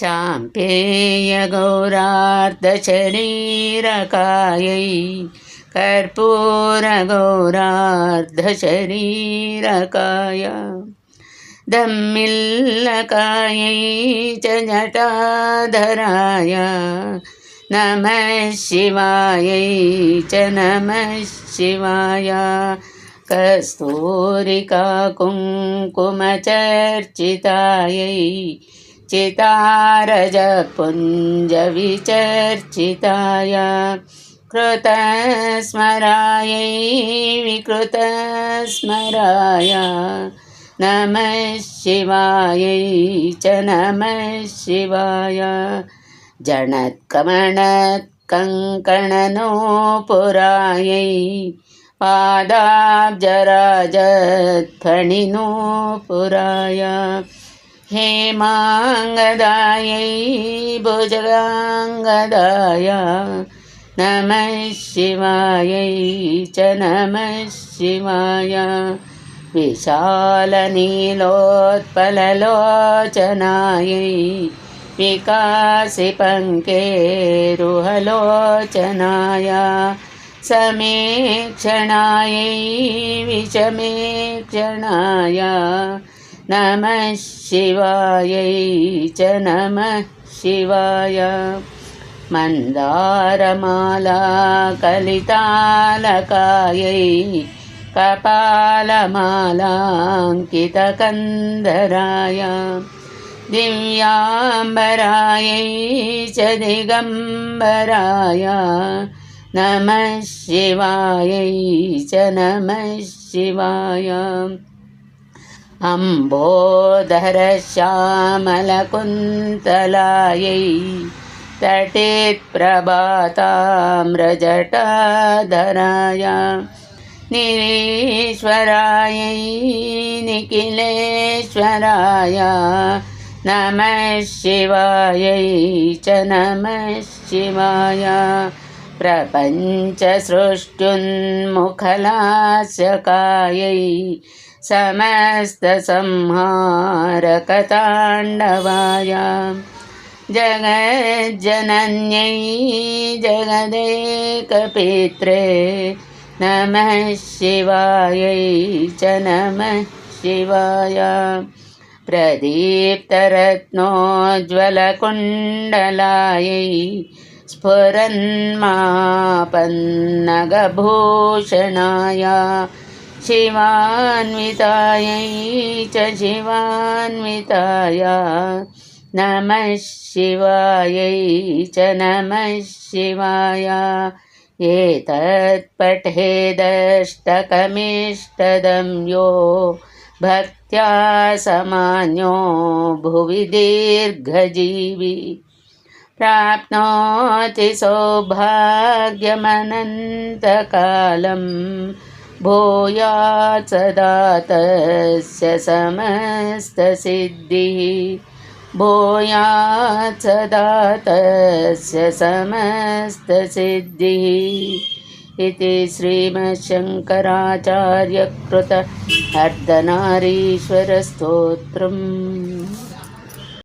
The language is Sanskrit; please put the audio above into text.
चाम्पेयगौरार्धशरीरकायै कर्पूरगौरार्धशरीरकाय दम्मिल्लकायै च जटाधराय नमः शिवायै च नमः शिवाय कस्तूरिका कुङ्कुमचर्चितायै चितारजपुञ्जविचर्चिताय कृतस्मरायै विकृतस्मराय नमः शिवायै च नमः शिवाय जनत्कमणत्कङ्कणनोपुरायै पादाब्जराजध्वनिनोपुराय हेमाङ्गदायै भुजगाङ्गदाय नमः शिवायै च नमः शिवाय। विशालनीलोत्पललोचनायै विकासिपङ्केरुहलोचनाय समेक्षणायै विषमेक्षणाय नमः शिवायै च नमः शिवाय मन्दारमाला कलितालकायै कपालमालाङ्कितकन्दराय दिव्याम्बरायै च दिगम्बराय नमः शिवायै च नमः शिवाय अम्बोदरश्यामलकुन्तलायै तटेत्प्रभाताम्रजटाधराय निरीश्वरायै निखिलेश्वराय नमः शिवायै च नमः शिवाय प्रपञ्चसृष्टुन्मुखलास्यकायै समस्तसंहारकताण्डवाय। जगज्जनन्यै जगदेकपित्रे नमः शिवायै च नमः शिवाय। प्रदीप्तरत्नोज्ज्वलकुण्डलायै स्फुरन्मापन्नगभूषणाय शिवान्वितायै च शिवान्विताय नमः शिवायै च नमः शिवाय। एतत्पठेदष्टकमिष्टदं यो भक्त्या समान्यो भुवि दीर्घजीवी। प्राप्नोति सौभाग्यमनन्तकालं भूयात् सदा तस्य समस्तसिद्धिः। भूयात् सदा तस्य समस्तसिद्धिः इति श्रीमच्छङ्कराचार्यकृत अर्धनारीश्वरस्तोत्रम्